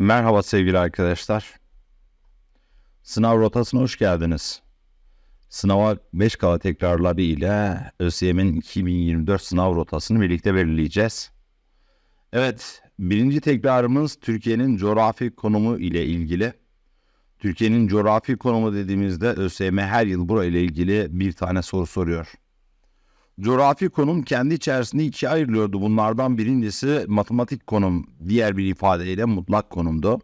Merhaba sevgili arkadaşlar. Sınav rotasına hoş geldiniz. Sınava 5 kala tekrarları ile ÖSYM'in 2024 sınav rotasını birlikte belirleyeceğiz. Evet, birinci tekrarımız Türkiye'nin coğrafi konumu ile ilgili. Türkiye'nin coğrafi konumu dediğimizde ÖSYM her yıl burayla ilgili bir tane soru soruyor. Coğrafi konum kendi içerisinde ikiye ayrılıyordu. Bunlardan birincisi matematik konum, diğer bir ifadeyle mutlak konumdu.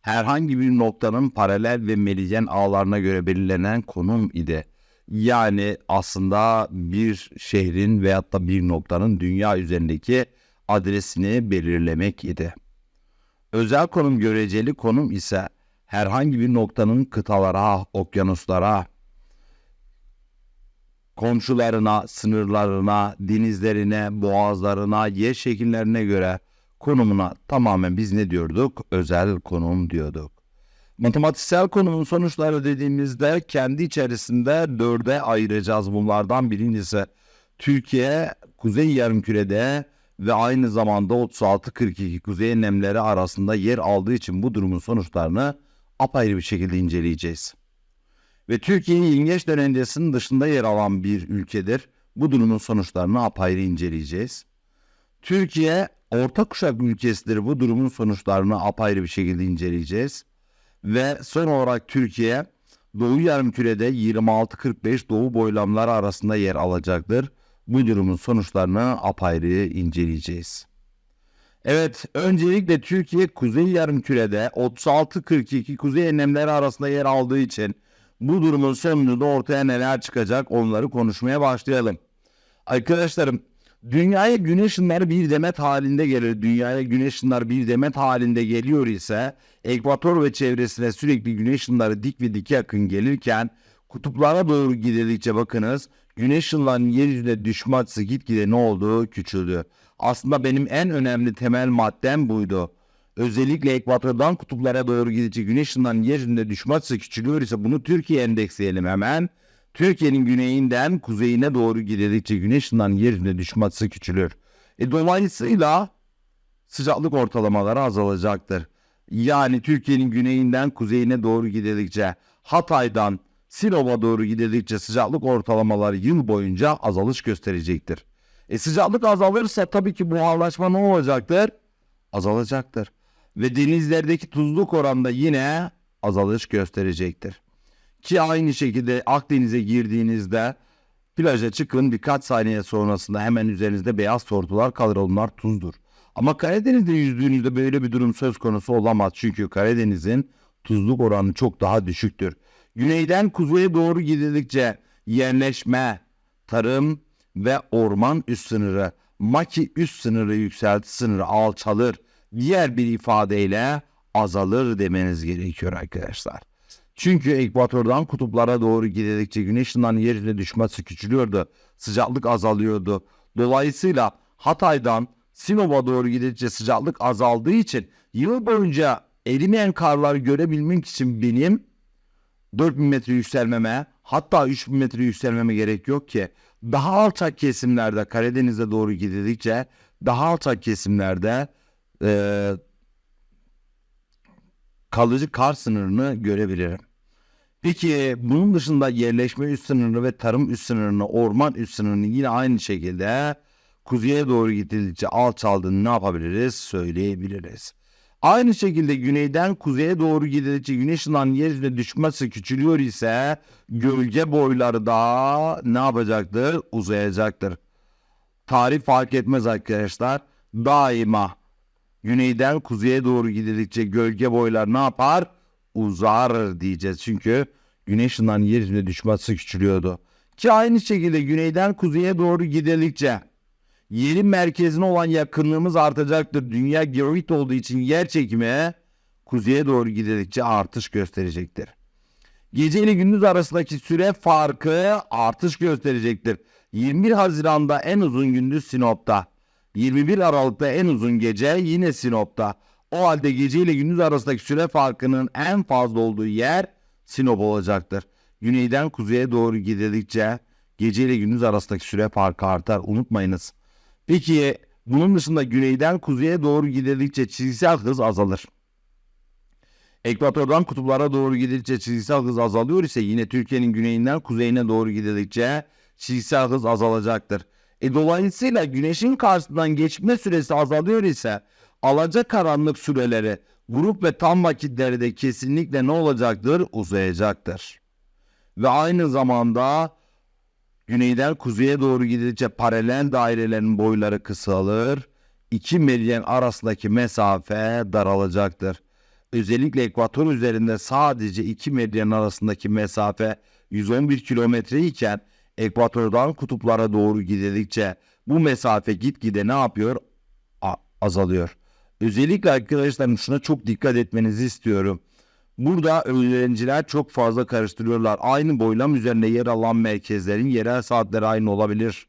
Herhangi bir noktanın paralel ve meridyen ağlarına göre belirlenen konum idi. Yani aslında bir şehrin veyahut da bir noktanın dünya üzerindeki adresini belirlemek idi. Özel konum göreceli konum ise herhangi bir noktanın kıtalara, okyanuslara, komşularına, sınırlarına, denizlerine, boğazlarına, yer şekillerine göre konumuna tamamen biz ne diyorduk? Özel konum diyorduk. Matematiksel konumun sonuçları dediğimizde kendi içerisinde dörde ayıracağız bunlardan birincisi. Türkiye Kuzey Yarımküre'de ve aynı zamanda 36-42 kuzey enlemleri arasında yer aldığı için bu durumun sonuçlarını apayrı bir şekilde inceleyeceğiz ve Türkiye'nin yengeç dönencesinin dışında yer alan bir ülkedir. Bu durumun sonuçlarını apayrı inceleyeceğiz. Türkiye orta kuşak ülkesidir. Bu durumun sonuçlarını apayrı bir şekilde inceleyeceğiz. Ve son olarak Türkiye Doğu Yarımküre'de 26-45 doğu boylamları arasında yer alacaktır. Bu durumun sonuçlarını apayrı inceleyeceğiz. Evet, öncelikle Türkiye Kuzey Yarımküre'de 36-42 kuzey enlemleri arasında yer aldığı için bu durumun sonunda ortaya neler çıkacak onları konuşmaya başlayalım. Arkadaşlarım dünyaya güneş ışınları bir demet halinde gelir. Dünyaya güneş ışınları bir demet halinde geliyor ise ekvator ve çevresine sürekli güneş ışınları dik ve dike yakın gelirken kutuplara doğru gidildikçe bakınız güneş ışınlarının yeryüzüne düşme açısı gitgide ne oldu? Küçüldü. Aslında benim en önemli temel maddem buydu. Özellikle ekvatordan kutuplara doğru gidecek güneş ışınlarının yeryüzünde düşme açısı küçülüyor ise bunu Türkiye endeksleyelim hemen. Türkiye'nin güneyinden kuzeyine doğru gidildikçe güneş ışınlarının yeryüzünde düşme açısı küçülür. E, dolayısıyla sıcaklık ortalamaları azalacaktır. Yani Türkiye'nin güneyinden kuzeyine doğru gidildikçe Hatay'dan Sinop'a doğru gidildikçe sıcaklık ortalamaları yıl boyunca azalış gösterecektir. E sıcaklık azalırsa tabii ki buharlaşma ne olacaktır? Azalacaktır ve denizlerdeki tuzluk oranda yine azalış gösterecektir. Ki aynı şekilde Akdeniz'e girdiğinizde plaja çıkın birkaç saniye sonrasında hemen üzerinizde beyaz tortular kalır onlar tuzdur. Ama Karadeniz'de yüzdüğünüzde böyle bir durum söz konusu olamaz. Çünkü Karadeniz'in tuzluk oranı çok daha düşüktür. Güneyden kuzeye doğru gidildikçe yerleşme, tarım ve orman üst sınırı, maki üst sınırı yükselti sınırı alçalır diğer bir ifadeyle azalır demeniz gerekiyor arkadaşlar. Çünkü ekvatordan kutuplara doğru gidildikçe güneş ışınlarının yerine düşmesi küçülüyordu. Sıcaklık azalıyordu. Dolayısıyla Hatay'dan Sinop'a doğru gidince sıcaklık azaldığı için yıl boyunca erimeyen karları görebilmek için benim 4000 metre yükselmeme hatta 3000 metre yükselmeme gerek yok ki. Daha alçak kesimlerde Karadeniz'e doğru gidildikçe daha alçak kesimlerde e, kalıcı kar sınırını görebilirim. Peki bunun dışında yerleşme üst sınırını ve tarım üst sınırını, orman üst sınırını yine aynı şekilde kuzeye doğru gidildikçe alçaldığını ne yapabiliriz söyleyebiliriz. Aynı şekilde güneyden kuzeye doğru gidildikçe güneş ışınlarının yeryüzüne düşmesi küçülüyor ise gölge boyları da ne yapacaktır? Uzayacaktır. Tarih fark etmez arkadaşlar. Daima güneyden kuzeye doğru gidildikçe gölge boylar ne yapar? Uzar diyeceğiz. Çünkü güneş ışınlarının yeryüzüne düşmesi küçülüyordu. Ki aynı şekilde güneyden kuzeye doğru gidildikçe yerin merkezine olan yakınlığımız artacaktır. Dünya geoid olduğu için yer çekimi kuzeye doğru gidildikçe artış gösterecektir. Gece ile gündüz arasındaki süre farkı artış gösterecektir. 21 Haziran'da en uzun gündüz Sinop'ta. 21 Aralık'ta en uzun gece yine Sinop'ta. O halde gece ile gündüz arasındaki süre farkının en fazla olduğu yer Sinop olacaktır. Güneyden kuzeye doğru gidildikçe gece ile gündüz arasındaki süre farkı artar. Unutmayınız. Peki bunun dışında güneyden kuzeye doğru gidildikçe çizgisel hız azalır. Ekvatordan kutuplara doğru gidildikçe çizgisel hız azalıyor ise yine Türkiye'nin güneyinden kuzeyine doğru gidildikçe çizgisel hız azalacaktır. E dolayısıyla güneşin karşısından geçme süresi azalıyor ise alacakaranlık süreleri grup ve tam vakitleri de kesinlikle ne olacaktır? Uzayacaktır. Ve aynı zamanda güneyden kuzeye doğru gidildikçe paralel dairelerin boyları kısalır. İki meridyen arasındaki mesafe daralacaktır. Özellikle ekvator üzerinde sadece iki meridyen arasındaki mesafe 111 kilometre iken ekvatordan kutuplara doğru gidildikçe bu mesafe gitgide ne yapıyor? A- azalıyor. Özellikle arkadaşlar şuna çok dikkat etmenizi istiyorum. Burada öğrenciler çok fazla karıştırıyorlar. Aynı boylam üzerinde yer alan merkezlerin yerel saatleri aynı olabilir.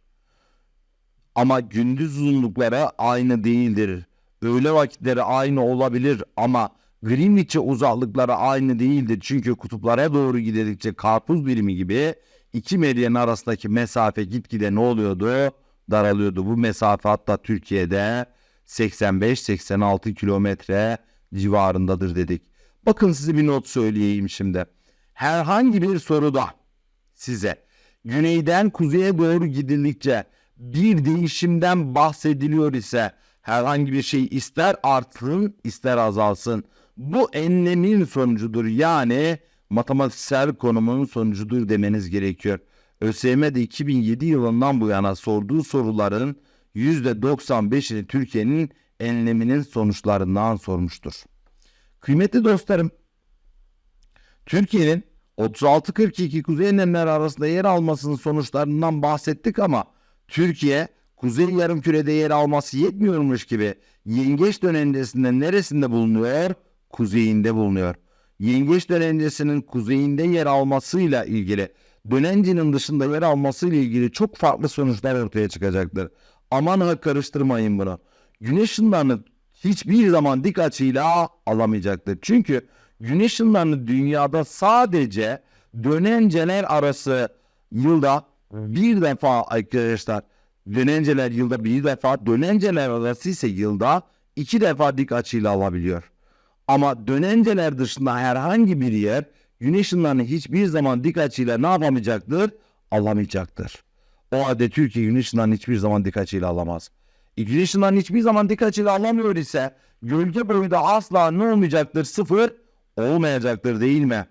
Ama gündüz uzunlukları aynı değildir. Öğle vakitleri aynı olabilir ama Greenwich'e uzaklıkları aynı değildir. Çünkü kutuplara doğru gidildikçe karpuz birimi gibi iki meridyen arasındaki mesafe gitgide ne oluyordu? Daralıyordu. Bu mesafe hatta Türkiye'de 85-86 kilometre civarındadır dedik. Bakın size bir not söyleyeyim şimdi. Herhangi bir soruda size güneyden kuzeye doğru gidildikçe bir değişimden bahsediliyor ise herhangi bir şey ister artsın ister azalsın. Bu enlemin sonucudur yani matematiksel konumun sonucudur demeniz gerekiyor. ÖSYM'de 2007 yılından bu yana sorduğu soruların %95'ini Türkiye'nin enleminin sonuçlarından sormuştur. Kıymetli dostlarım, Türkiye'nin 36-42 kuzey enlemler arasında yer almasının sonuçlarından bahsettik ama Türkiye kuzey yarımkürede yer alması yetmiyormuş gibi yengeç dönencesinde neresinde bulunuyor? Kuzeyinde bulunuyor. Yengeç dönencesinin kuzeyinde yer almasıyla ilgili dönencenin dışında yer almasıyla ilgili çok farklı sonuçlar ortaya çıkacaktır. Aman ha karıştırmayın bunu. Güneş ışınlarını hiçbir zaman dik açıyla alamayacaktır. Çünkü güneş ışınlarını dünyada sadece dönenceler arası yılda bir defa arkadaşlar dönenceler yılda bir defa dönenceler arası ise yılda iki defa dik açıyla alabiliyor. Ama dönenceler dışında herhangi bir yer güneş ışınlarını hiçbir zaman dik açıyla ne yapamayacaktır? Alamayacaktır. O halde Türkiye güneş ışınlarını hiçbir zaman dik açıyla alamaz. E, güneş ışınlarını hiçbir zaman dik açıyla alamıyor ise gölge boyu da asla ne olmayacaktır? Sıfır olmayacaktır değil mi?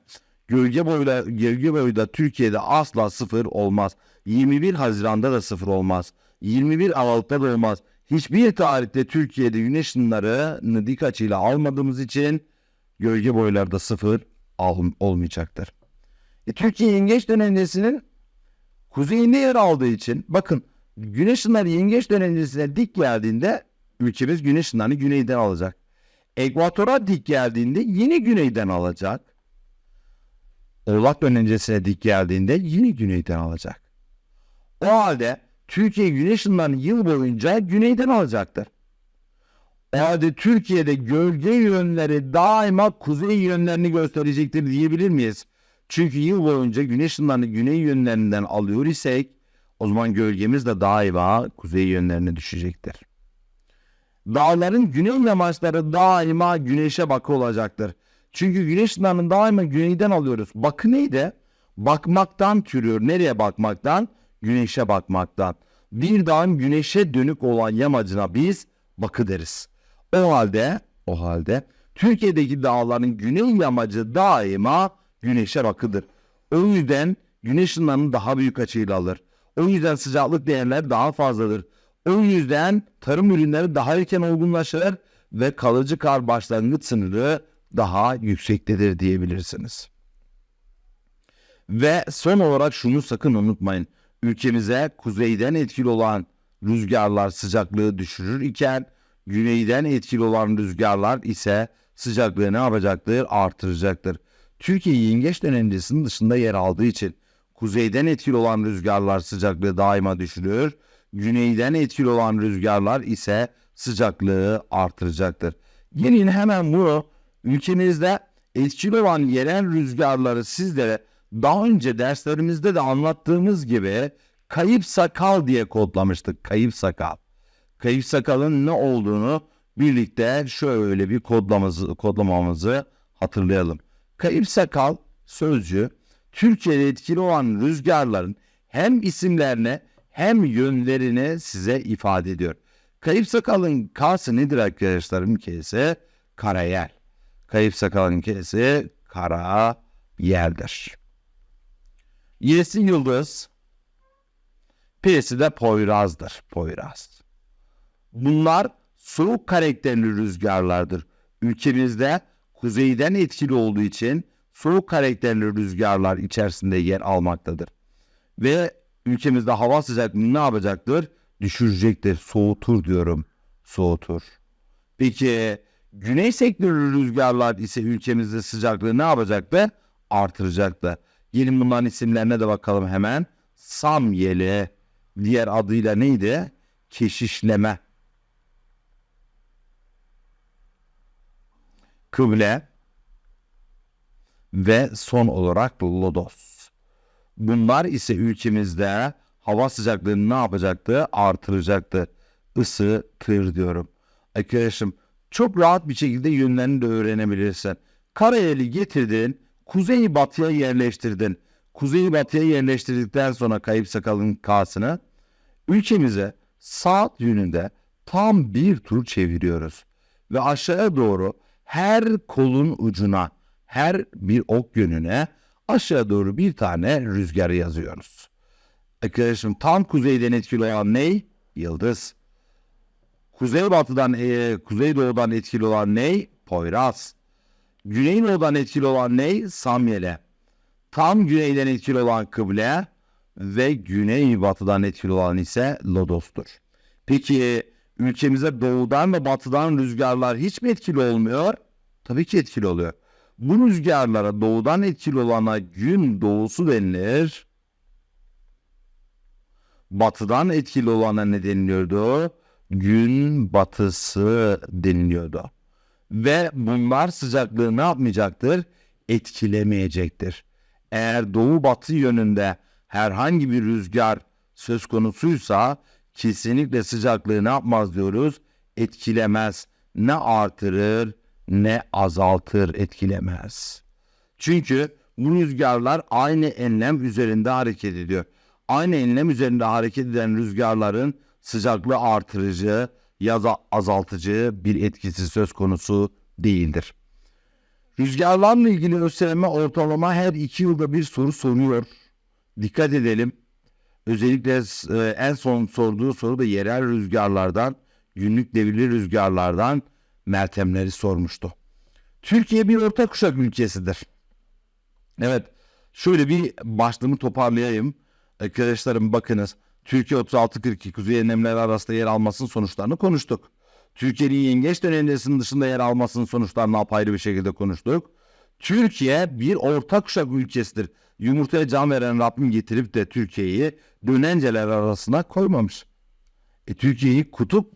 Gölge boyuyla gölge boyu da Türkiye'de asla sıfır olmaz. 21 Haziran'da da sıfır olmaz. 21 Aralık'ta da olmaz. Hiçbir tarihte Türkiye'de güneş ışınlarını dik açıyla almadığımız için gölge boylarda sıfır olmayacaktır. E, Türkiye yengeç dönencesinin kuzeyinde yer aldığı için bakın güneş ışınları yengeç dönencesine dik geldiğinde ülkemiz güneş ışınlarını güneyden alacak. Ekvatora dik geldiğinde yine güneyden alacak. Oğlak dönencesine dik geldiğinde yine güneyden alacak. O halde Türkiye güneş ışınlarını yıl boyunca güneyden alacaktır. O halde Türkiye'de gölge yönleri daima kuzey yönlerini gösterecektir diyebilir miyiz? Çünkü yıl boyunca güneş ışınlarını güney yönlerinden alıyor isek o zaman gölgemiz de daima kuzey yönlerine düşecektir. Dağların güney yamaçları daima güneşe bakı olacaktır. Çünkü güneş ışınlarını daima güneyden alıyoruz. Bakı neydi? Bakmaktan türüyor. Nereye bakmaktan? Güneşe bakmaktan. Bir dağın güneşe dönük olan yamacına biz bakı deriz. O halde, o halde Türkiye'deki dağların güney yamacı daima güneşe bakıdır. O yüzden güneş ışınlarını daha büyük açıyla alır. O yüzden sıcaklık değerleri daha fazladır. O yüzden tarım ürünleri daha erken olgunlaşır ve kalıcı kar başlangıç sınırı daha yüksektedir diyebilirsiniz. Ve son olarak şunu sakın unutmayın. Ülkemize kuzeyden etkili olan rüzgarlar sıcaklığı düşürür iken güneyden etkili olan rüzgarlar ise sıcaklığı ne yapacaktır? Artıracaktır. Türkiye yengeç dönencesinin dışında yer aldığı için kuzeyden etkili olan rüzgarlar sıcaklığı daima düşürür. Güneyden etkili olan rüzgarlar ise sıcaklığı artıracaktır. Gelin hemen bunu ülkemizde etkili olan yerel rüzgarları sizlere daha önce derslerimizde de anlattığımız gibi kayıp sakal diye kodlamıştık. Kayıp sakal. Kayıp sakalın ne olduğunu birlikte şöyle bir kodlamamızı, kodlamamızı hatırlayalım. Kayıp sakal sözcüğü Türkiye'de etkili olan rüzgarların hem isimlerine hem yönlerini size ifade ediyor. Kayıp sakalın kası nedir arkadaşlarım? Kese karayel. Kayıp sakalın kesi kara yerdir. Y'si yıldız. P'si de Poyraz'dır. Poyraz. Bunlar soğuk karakterli rüzgarlardır. Ülkemizde kuzeyden etkili olduğu için soğuk karakterli rüzgarlar içerisinde yer almaktadır. Ve ülkemizde hava sıcaklığını ne yapacaktır? Düşürecektir. Soğutur diyorum. Soğutur. Peki güney sektörü rüzgarlar ise ülkemizde sıcaklığı ne yapacaktı? Artıracaktı. Gelin bunların isimlerine de bakalım hemen. Samyeli diğer adıyla neydi? Keşişleme. Kıble ve son olarak lodos. Bunlar ise ülkemizde hava sıcaklığını ne yapacaktı? Artıracaktı. Isıtır diyorum. Arkadaşım çok rahat bir şekilde yönlerini de öğrenebilirsin. Karayeli getirdin, kuzey batıya yerleştirdin. Kuzey batıya yerleştirdikten sonra kayıp sakalın kasını ülkemize saat yönünde tam bir tur çeviriyoruz. Ve aşağıya doğru her kolun ucuna, her bir ok yönüne aşağı doğru bir tane rüzgar yazıyoruz. Arkadaşım tam kuzeyden etkili olan ne? Yıldız. Kuzeybatıdan, e, kuzeydoğudan etkili olan ne? Poyraz. Güneydoğudan etkili olan ne? Samyele. Tam güneyden etkili olan kıble ve güneybatıdan etkili olan ise Lodos'tur. Peki ülkemize doğudan ve batıdan rüzgarlar hiç mi etkili olmuyor? Tabii ki etkili oluyor. Bu rüzgarlara doğudan etkili olana gün doğusu denilir. Batıdan etkili olana ne deniliyordu? Gün batısı deniliyordu. Ve bunlar sıcaklığı ne yapmayacaktır? Etkilemeyecektir. Eğer doğu batı yönünde herhangi bir rüzgar söz konusuysa kesinlikle sıcaklığı ne yapmaz diyoruz? Etkilemez. Ne artırır ne azaltır etkilemez. Çünkü bu rüzgarlar aynı enlem üzerinde hareket ediyor. Aynı enlem üzerinde hareket eden rüzgarların sıcaklığı artırıcı ya da azaltıcı bir etkisi söz konusu değildir. Rüzgarlarla ilgili ÖSYM ortalama her iki yılda bir soru soruyor. Dikkat edelim. Özellikle e, en son sorduğu soru da yerel rüzgarlardan, günlük devirli rüzgarlardan Meltemleri sormuştu. Türkiye bir orta kuşak ülkesidir. Evet, şöyle bir başlığımı toparlayayım. Arkadaşlarım bakınız. Türkiye 36-42 kuzey enlemleri arasında yer almasının sonuçlarını konuştuk. Türkiye'nin yengeç dönemlerinin dışında yer almasının sonuçlarını apayrı bir şekilde konuştuk. Türkiye bir orta kuşak ülkesidir. Yumurtaya can veren Rabbim getirip de Türkiye'yi dönenceler arasına koymamış. E, Türkiye'yi kutup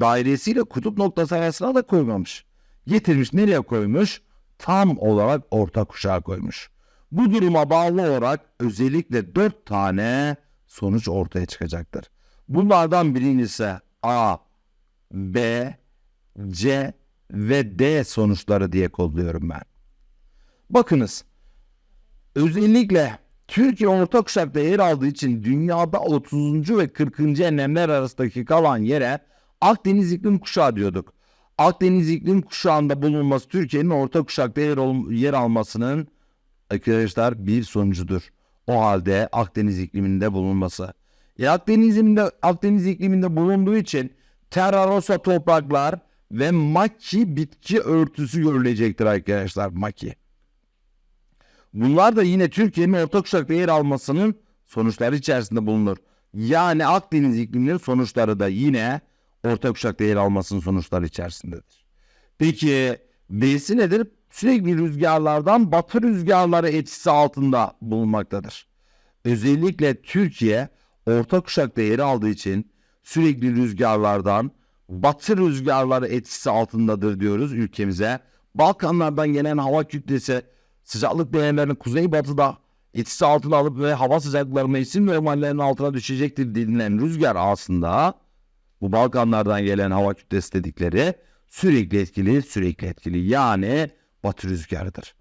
dairesiyle kutup noktası arasına da koymamış. Getirmiş nereye koymuş? Tam olarak orta kuşağa koymuş. Bu duruma bağlı olarak özellikle dört tane sonuç ortaya çıkacaktır. Bunlardan birincisi A, B, C ve D sonuçları diye kodluyorum ben. Bakınız özellikle Türkiye orta kuşakta yer aldığı için dünyada 30. ve 40. enlemler arasındaki kalan yere Akdeniz iklim kuşağı diyorduk. Akdeniz iklim kuşağında bulunması Türkiye'nin orta kuşakta yer, yer almasının arkadaşlar bir sonucudur. O halde Akdeniz ikliminde bulunması. E Akdeniz ikliminde, Akdeniz ikliminde bulunduğu için terrarosa topraklar ve maki bitki örtüsü görülecektir arkadaşlar maki. Bunlar da yine Türkiye'nin orta kuşakta yer almasının sonuçları içerisinde bulunur. Yani Akdeniz ikliminin sonuçları da yine orta kuşakta yer almasının sonuçları içerisindedir. Peki B'si nedir? Sürekli rüzgarlardan batı rüzgarları etkisi altında bulunmaktadır. Özellikle Türkiye orta kuşakta yer aldığı için sürekli rüzgarlardan batı rüzgarları etkisi altındadır diyoruz ülkemize. Balkanlardan gelen hava kütlesi sıcaklık değerlerini kuzeybatıda etkisi altına alıp ve hava sıcaklıkları mevsim normallerinin altına düşecektir denilen rüzgar aslında bu Balkanlardan gelen hava kütlesi dedikleri sürekli etkili, sürekli etkili. Yani batı rüzgarıdır.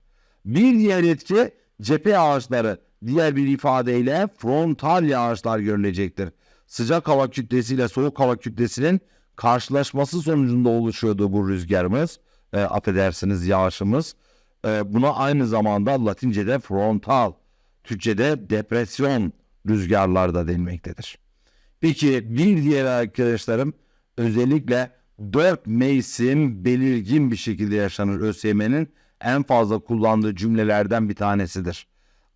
Bir diğer etki cephe yağışları, diğer bir ifadeyle frontal yağışlar görülecektir. Sıcak hava kütlesiyle soğuk hava kütlesinin karşılaşması sonucunda oluşuyordu bu rüzgarımız. E, affedersiniz yağışımız. E, buna aynı zamanda Latince'de frontal, Türkçe'de depresyon rüzgarlar da denilmektedir. Peki bir diğer arkadaşlarım özellikle dört mevsim belirgin bir şekilde yaşanır ÖSYM'nin en fazla kullandığı cümlelerden bir tanesidir.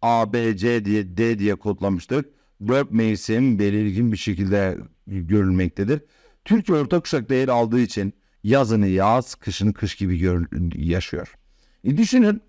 A, B, C diye D diye kodlamıştık. Dört mevsim belirgin bir şekilde görülmektedir. Türkiye orta kuşakta yer aldığı için yazını yaz, kışını kış gibi gör- yaşıyor. E düşünün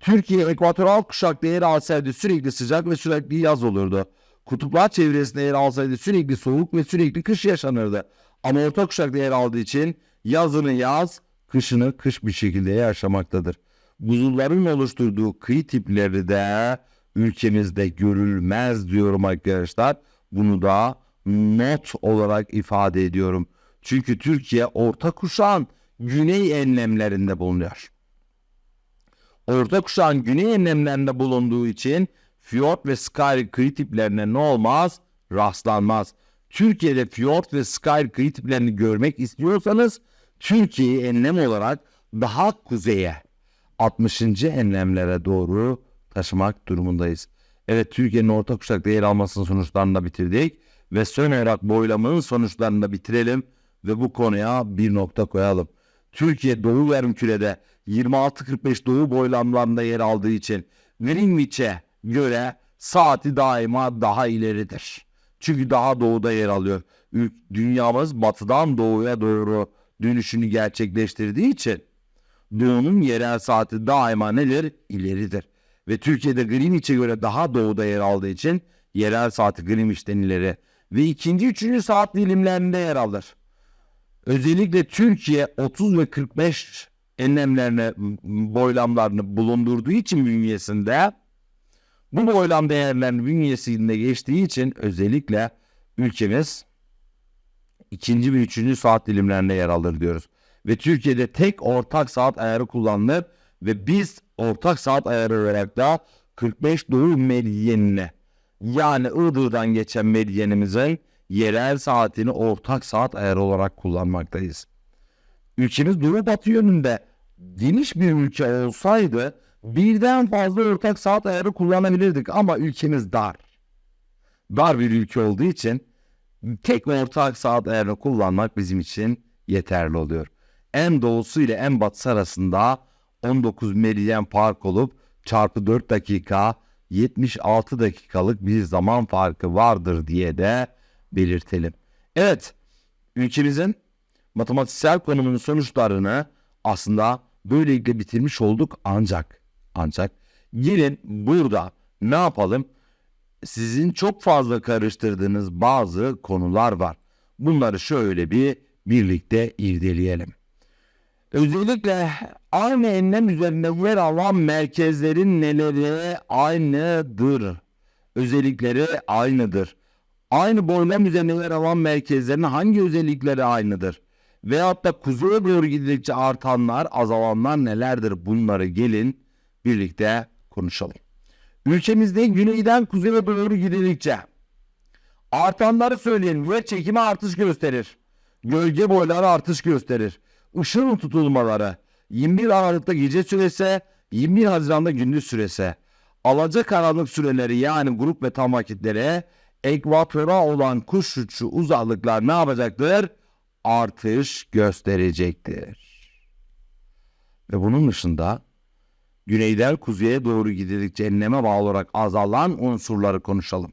Türkiye ekvatoral kuşakta yer alsaydı sürekli sıcak ve sürekli yaz olurdu. Kutuplar çevresinde yer alsaydı sürekli soğuk ve sürekli kış yaşanırdı. Ama orta kuşakta yer aldığı için yazını yaz, kışını kış bir şekilde yaşamaktadır. Buzulların oluşturduğu kıyı tipleri de ülkemizde görülmez diyorum arkadaşlar. Bunu da not olarak ifade ediyorum. Çünkü Türkiye orta kuşağın güney enlemlerinde bulunuyor. Orta kuşağın güney enlemlerinde bulunduğu için fiyort ve skyr kıyı tiplerine ne olmaz? Rastlanmaz. Türkiye'de fiyort ve skyr kıyı tiplerini görmek istiyorsanız Türkiye'yi enlem olarak daha kuzeye 60. enlemlere doğru taşımak durumundayız. Evet Türkiye'nin orta kuşakta yer almasının sonuçlarını da bitirdik ve son olarak boylamanın sonuçlarını da bitirelim ve bu konuya bir nokta koyalım. Türkiye Doğu Yarımküre'de 26-45 doğu boylamlarında yer aldığı için Greenwich'e göre saati daima daha ileridir. Çünkü daha doğuda yer alıyor. Dünyamız batıdan doğuya doğru dönüşünü gerçekleştirdiği için doğunun yerel saati daima nedir? İleridir. Ve Türkiye'de Greenwich'e göre daha doğuda yer aldığı için yerel saati Greenwich'ten ileri ve ikinci, üçüncü saat dilimlerinde yer alır. Özellikle Türkiye 30 ve 45 enlemlerine boylamlarını bulundurduğu için bünyesinde bu boylam değerlerinin bünyesinde geçtiği için özellikle ülkemiz ikinci ve üçüncü saat dilimlerinde yer alır diyoruz. Ve Türkiye'de tek ortak saat ayarı kullanılır ve biz ortak saat ayarı olarak da 45 doğu meridyenine yani Iğdır'dan geçen meridyenimizin yerel saatini ortak saat ayarı olarak kullanmaktayız. Ülkemiz doğu batı yönünde geniş bir ülke olsaydı birden fazla ortak saat ayarı kullanabilirdik ama ülkemiz dar. Dar bir ülke olduğu için tek ortak saat ayarını kullanmak bizim için yeterli oluyor. En doğusu ile en batısı arasında 19 meridyen fark olup çarpı 4 dakika 76 dakikalık bir zaman farkı vardır diye de belirtelim. Evet, ülkemizin matematiksel konumunun sonuçlarını aslında böylelikle bitirmiş olduk ancak ancak gelin burada ne yapalım? Sizin çok fazla karıştırdığınız bazı konular var. Bunları şöyle bir birlikte irdeleyelim. Özellikle aynı enlem üzerinde yer alan merkezlerin neleri aynıdır. Özellikleri aynıdır. Aynı boylam üzerinde yer alan merkezlerin hangi özellikleri aynıdır? Veyahut da kuzeye doğru gidildikçe artanlar, azalanlar nelerdir? Bunları gelin birlikte konuşalım. Ülkemizde güneyden kuzeye doğru gidildikçe artanları söyleyelim. Ve çekimi artış gösterir. Gölge boyları artış gösterir. Işığın tutulmaları 21 Aralık'ta gece süresi 21 Haziran'da gündüz süresi. Alaca karanlık süreleri yani grup ve tam vakitleri ekvatora olan kuş uçuşu uzaklıklar ne yapacaktır? Artış gösterecektir. Ve bunun dışında güneyden kuzeye doğru gidildikçe enleme bağlı olarak azalan unsurları konuşalım.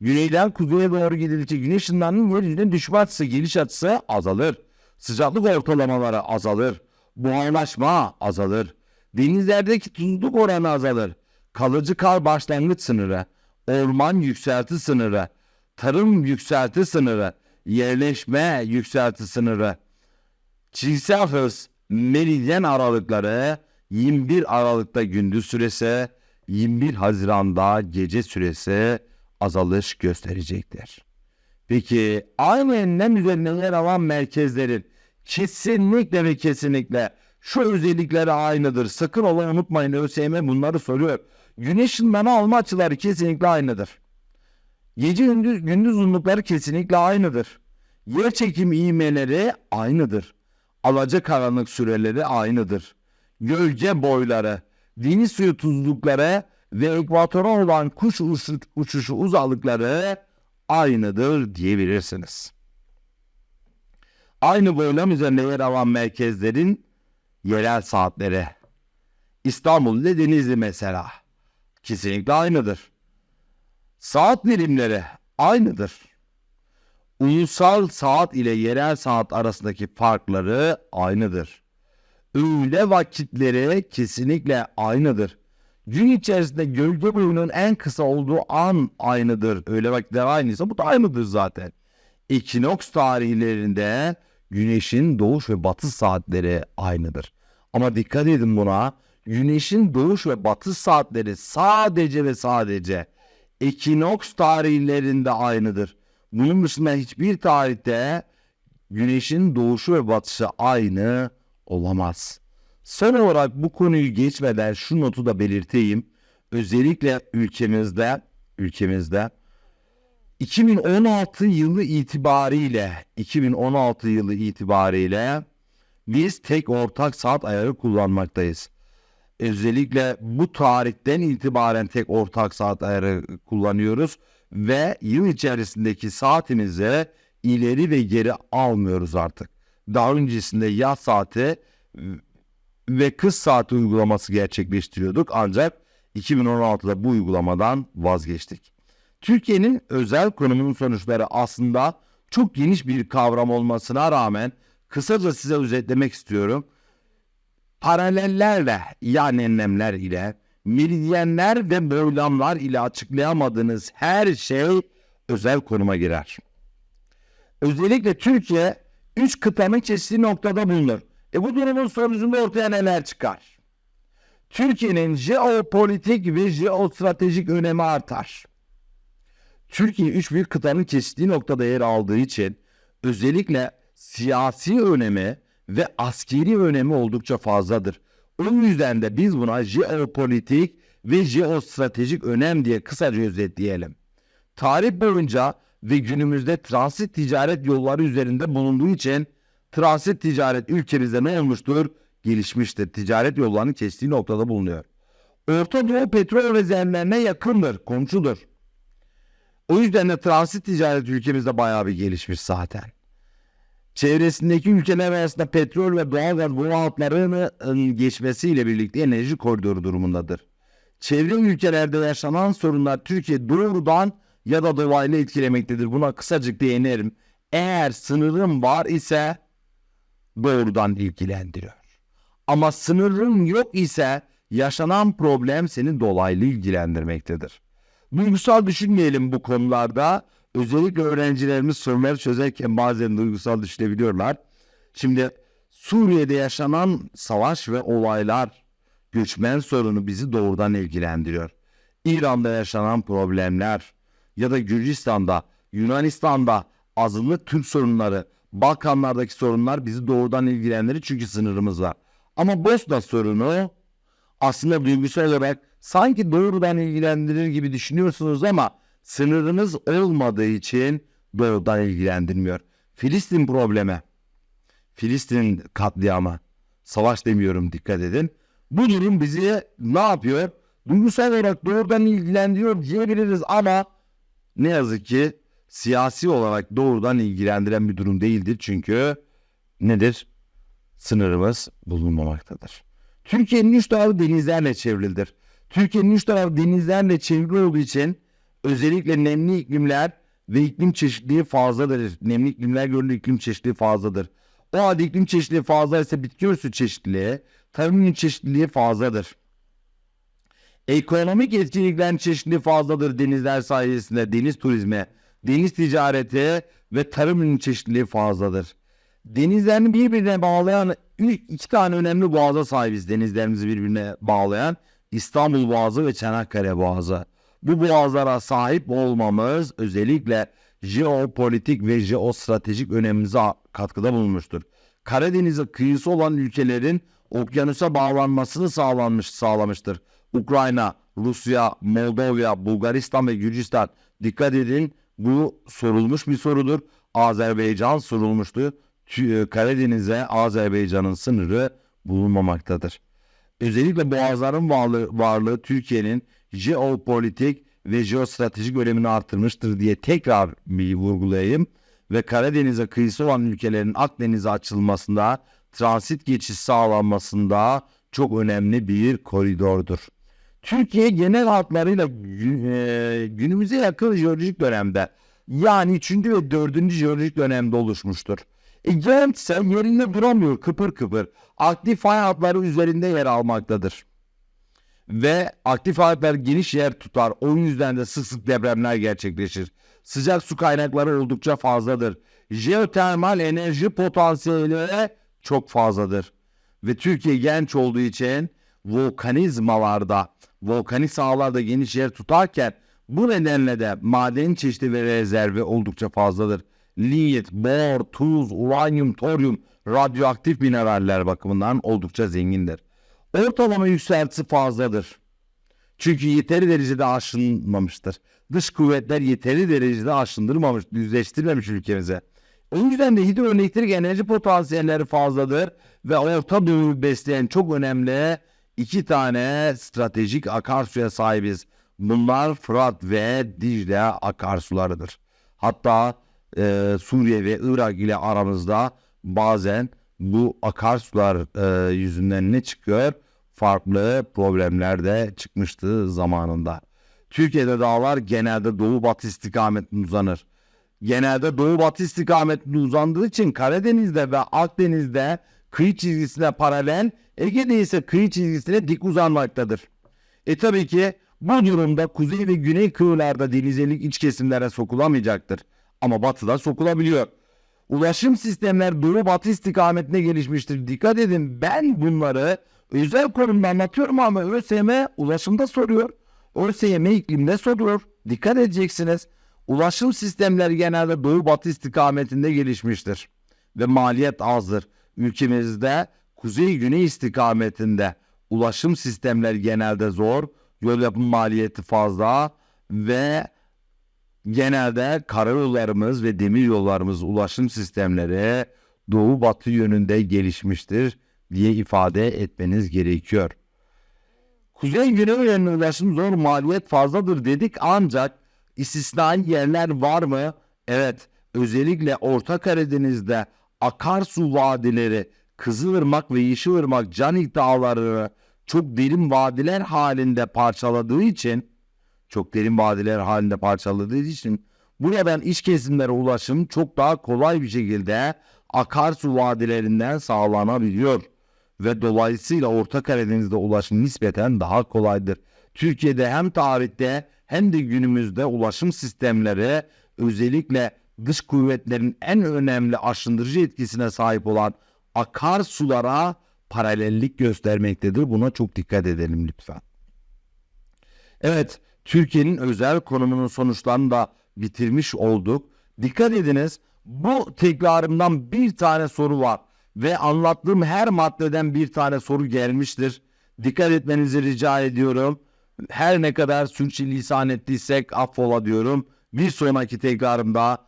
Güneyden kuzeye doğru gidildikçe güneş ışınlarının yeryüzüne düşme açısı, geliş açısı azalır. Sıcaklık ortalamaları azalır. Buharlaşma azalır. Denizlerdeki tuzluk oranı azalır. Kalıcı kar başlangıç sınırı, orman yükselti sınırı, tarım yükselti sınırı, yerleşme yükselti sınırı, çiğsel hız, meridyen aralıkları 21 Aralık'ta gündüz süresi, 21 Haziran'da gece süresi azalış gösterecektir. Peki aynı enlem üzerinde yer alan merkezlerin kesinlikle ve kesinlikle şu özellikleri aynıdır. Sakın ola unutmayın ÖSYM bunları soruyor. Güneş ışınlarını alma açıları kesinlikle aynıdır. Gece gündüz, gündüz uzunlukları kesinlikle aynıdır. Yer çekim ivmeleri aynıdır. Alaca karanlık süreleri aynıdır. Gölge boyları, deniz suyu tuzlukları ve ekvatora olan kuş uçu- uçuşu uzaklıkları aynıdır diyebilirsiniz. Aynı boylam üzerinde yer alan merkezlerin yerel saatleri. İstanbul ile Denizli mesela. Kesinlikle aynıdır. Saat birimleri aynıdır. Ulusal saat ile yerel saat arasındaki farkları aynıdır. Öğle vakitleri kesinlikle aynıdır. Gün içerisinde gölge boyunun en kısa olduğu an aynıdır. Öğle vakitleri aynıysa bu da aynıdır zaten. Ekinoks tarihlerinde güneşin doğuş ve batış saatleri aynıdır. Ama dikkat edin buna. Güneşin doğuş ve batış saatleri sadece ve sadece ekinoks tarihlerinde aynıdır. Bunun dışında hiçbir tarihte güneşin doğuşu ve batışı aynı olamaz. Son olarak bu konuyu geçmeden şu notu da belirteyim. Özellikle ülkemizde ülkemizde 2016 yılı itibariyle 2016 yılı itibariyle biz tek ortak saat ayarı kullanmaktayız. Özellikle bu tarihten itibaren tek ortak saat ayarı kullanıyoruz ve yıl içerisindeki saatimizi ileri ve geri almıyoruz artık. Daha öncesinde yaz saati ve kış saati uygulaması gerçekleştiriyorduk ancak 2016'da bu uygulamadan vazgeçtik. Türkiye'nin özel konumunun sonuçları aslında çok geniş bir kavram olmasına rağmen kısaca size özetlemek istiyorum. Paralellerle yani enlemler ile meridyenler ve bölümler ile açıklayamadığınız her şey özel konuma girer. Özellikle Türkiye üç kıtanın çeşitli noktada bulunur. E bu durumun sonucunda ortaya neler çıkar? Türkiye'nin jeopolitik ve jeostratejik önemi artar. Türkiye üç büyük kıtanın çeşitli noktada yer aldığı için özellikle siyasi önemi ve askeri önemi oldukça fazladır. O yüzden de biz buna jeopolitik ve jeostratejik önem diye kısaca özetleyelim. Tarih boyunca ve günümüzde transit ticaret yolları üzerinde bulunduğu için transit ticaret ülkemizde ne olmuştur? Gelişmiştir. Ticaret yollarının kestiği noktada bulunuyor. Orta Doğu petrol rezervlerine yakındır, komşudur. O yüzden de transit ticaret ülkemizde bayağı bir gelişmiş zaten. Çevresindeki ülkeler arasında petrol ve doğalgaz boğaltlarının geçmesiyle birlikte enerji koridoru durumundadır. Çevre ülkelerde yaşanan sorunlar Türkiye doğrudan ya da dolaylı etkilemektedir. Buna kısacık değinerim. Eğer sınırın var ise doğrudan ilgilendiriyor. Ama sınırın yok ise yaşanan problem seni dolaylı ilgilendirmektedir. Duygusal düşünmeyelim bu konularda. Özellikle öğrencilerimiz soruları çözerken bazen duygusal düşünebiliyorlar. Şimdi Suriye'de yaşanan savaş ve olaylar, göçmen sorunu bizi doğrudan ilgilendiriyor. İran'da yaşanan problemler ya da Gürcistan'da, Yunanistan'da azınlık Türk sorunları, Balkanlardaki sorunlar bizi doğrudan ilgilendirir çünkü sınırımız var. Ama Bosna sorunu aslında duygusal olarak sanki doğrudan ilgilendirir gibi düşünüyorsunuz ama sınırınız olmadığı için doğrudan ilgilendirmiyor. Filistin problemi, Filistin katliamı, savaş demiyorum dikkat edin. Bu durum bizi ne yapıyor? Duygusal olarak doğrudan ilgilendiriyor diyebiliriz ama ne yazık ki siyasi olarak doğrudan ilgilendiren bir durum değildir. Çünkü nedir? Sınırımız bulunmamaktadır. Türkiye'nin üç tarafı denizlerle çevrilidir. Türkiye'nin üç tarafı denizlerle çevrili olduğu için özellikle nemli iklimler ve iklim çeşitliliği fazladır. Nemli iklimler görülür iklim çeşitliliği fazladır. O halde iklim çeşitliliği fazla ise bitki örtüsü çeşitliliği, tarım çeşitliliği fazladır. Ekonomik etkinliklerin çeşitliliği fazladır denizler sayesinde. Deniz turizmi, deniz ticareti ve tarım ürün çeşitliliği fazladır. Denizlerini birbirine bağlayan iki tane önemli boğaza sahibiz. Denizlerimizi birbirine bağlayan İstanbul Boğazı ve Çanakkale Boğazı. Bu boğazlara sahip olmamız özellikle jeopolitik ve jeostratejik önemimize katkıda bulunmuştur. Karadeniz'e kıyısı olan ülkelerin okyanusa bağlanmasını sağlanmış sağlamıştır. Ukrayna, Rusya, Moldova, Bulgaristan ve Gürcistan dikkat edin bu sorulmuş bir sorudur. Azerbaycan sorulmuştu. E, Karadeniz'e Azerbaycan'ın sınırı bulunmamaktadır. Özellikle boğazların varlığı, varlığı Türkiye'nin jeopolitik ve jeostratejik önemini artırmıştır diye tekrar bir vurgulayayım. Ve Karadeniz'e kıyısı olan ülkelerin Akdeniz'e açılmasında, transit geçiş sağlanmasında çok önemli bir koridordur. Türkiye genel hatlarıyla gü- e, günümüze yakın jeolojik dönemde yani 3. ve 4. jeolojik dönemde oluşmuştur. E, Gençse yerinde duramıyor kıpır kıpır. Aktif fay hatları üzerinde yer almaktadır. Ve aktif hatlar geniş yer tutar. O yüzden de sık sık depremler gerçekleşir. Sıcak su kaynakları oldukça fazladır. Jeotermal enerji potansiyeli de çok fazladır. Ve Türkiye genç olduğu için volkanizmalarda, volkanik sahalarda geniş yer tutarken bu nedenle de maden çeşidi ve rezervi oldukça fazladır. Linyit, bor, tuz, uranyum, toryum, radyoaktif mineraller bakımından oldukça zengindir. Ortalama yükseltisi fazladır. Çünkü yeteri derecede aşınmamıştır. Dış kuvvetler yeteri derecede aşındırmamış, düzleştirmemiş ülkemize. O yüzden de hidroelektrik enerji potansiyelleri fazladır ve Orta Doğu'yu besleyen çok önemli iki tane stratejik akarsuya sahibiz. Bunlar Fırat ve Dicle akarsularıdır. Hatta e, Suriye ve Irak ile aramızda bazen bu akarsular e, yüzünden ne çıkıyor? Farklı problemler de çıkmıştı zamanında. Türkiye'de dağlar genelde doğu batı istikametine uzanır. Genelde doğu batı istikametine uzandığı için Karadeniz'de ve Akdeniz'de kıyı çizgisine paralel, Ege'de ise kıyı çizgisine dik uzanmaktadır. E tabii ki bu durumda kuzey ve güney kıyılarda denizelik iç kesimlere sokulamayacaktır. Ama batıda sokulabiliyor. Ulaşım sistemler doğu batı istikametine gelişmiştir. Dikkat edin ben bunları özel konumda anlatıyorum ama ÖSYM ulaşımda soruyor. ÖSYM iklimde soruyor. Dikkat edeceksiniz. Ulaşım sistemleri genelde doğu batı istikametinde gelişmiştir. Ve maliyet azdır. Ülkemizde kuzey güney istikametinde ulaşım sistemleri genelde zor. Yol yapım maliyeti fazla ve genelde karayollarımız ve demir yollarımız ulaşım sistemleri doğu batı yönünde gelişmiştir diye ifade etmeniz gerekiyor. Kuzey güney yönlü ulaşım zor maliyet fazladır dedik ancak istisnai yerler var mı? Evet özellikle Orta Karadeniz'de akarsu vadileri Kızılırmak ve Yeşilırmak Canik dağları çok derin vadiler halinde parçaladığı için çok derin vadiler halinde parçaladığı için buradan iç kesimlere ulaşım çok daha kolay bir şekilde akarsu vadilerinden sağlanabiliyor ve dolayısıyla Orta Karadeniz'de ulaşım nispeten daha kolaydır. Türkiye'de hem tarihte hem de günümüzde ulaşım sistemleri özellikle dış kuvvetlerin en önemli aşındırıcı etkisine sahip olan akarsulara paralellik göstermektedir. Buna çok dikkat edelim lütfen. Evet, Türkiye'nin özel konumunun sonuçlarını da bitirmiş olduk. Dikkat ediniz, bu tekrarımdan bir tane soru var ve anlattığım her maddeden bir tane soru gelmiştir. Dikkat etmenizi rica ediyorum. Her ne kadar sürçülisan ettiysek affola diyorum. Bir sonraki tekrarımda